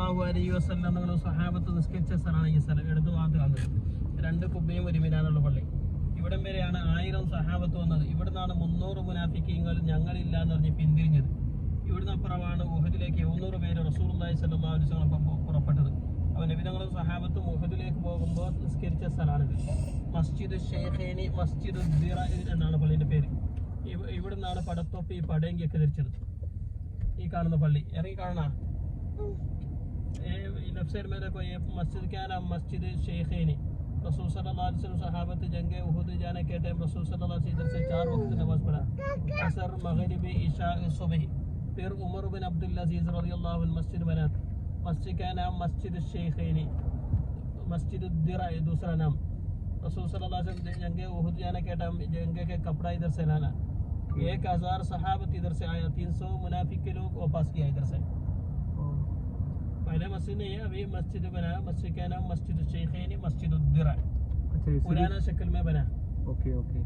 അലൈഹി വസല്ലം നിങ്ങൾ സഹാബത്ത് നിസ്കരിച്ച സ്ഥലമാണ് ഈ സ്ഥലം എടുത്തു കാണുന്നത് രണ്ട് കുബയും ഒരു മിനാനുള്ള പള്ളി. ഇവിടം വരെയാണ് ആയിരം സഹാബത്ത് വന്നത്. ഇവിടുന്നാണ് മുന്നൂറ് മുനാഫിക്കീങ്ങൾ ഞങ്ങളില്ല എന്ന് പറഞ്ഞ് പിന്തിരിഞ്ഞത്. ഇവിടുന്ന് അപ്പുറമാണ് ഉഹദിലേക്ക് എഴുന്നൂറ് പേര് റസൂർലായി അപ്പം പുറപ്പെട്ടത്. അപ്പോൾ നബിതങ്ങളും സഹാബത്തും ഉഹദിലേക്ക് പോകുമ്പോൾ നിസ്കരിച്ച സ്ഥലമാണിത്. മസ്ജിദ് ഷെയ്ഖേനി മസ്ജിദ് ദിറ എന്നാണ് പള്ളിയുടെ പേര്. ഇവ- ഇവിടുന്നാണ് പടത്തൊപ്പി പടയങ്കിയൊക്കെ ധരിച്ചത് ഈ കാണുന്ന പള്ളി. ഇറങ്ങി കാണാ लेफ़्ट साइड में देखो ये मस्जिद क्या नाम? मस्जिद शेखैनी। रसूल सल्लल्लाहु अलैहि वसल्लम सहाबत उहुद जाने के टाइम रसूल सल्लल्लाहु से चार वक्त नमाज़ पढ़ा। असर, मगरिब ईशा सुबह। फिर उमर बिन अब्दुल अज़ीज़ रज़ी मस्जिद बना मस्जिद का नाम? मस्जिद शेखैनी। मस्जिद दिरा दूसरा नाम। रसूल सल्लल्लाहु अलैहि जंग उहुद जाने के टाइम जंग के कपड़ा इधर से लाना। एक हज़ार सहाबत इधर से आया। तीन सौ मुनाफिक के लोग वापस किया इधर से। पहले मस्जिद नहीं है अभी मस्जिद बना मस्जिद का नाम मस्जिद शेख यानी मस्जिद उद्दरा अच्छा पुराना शक्ल में बना ओके ओके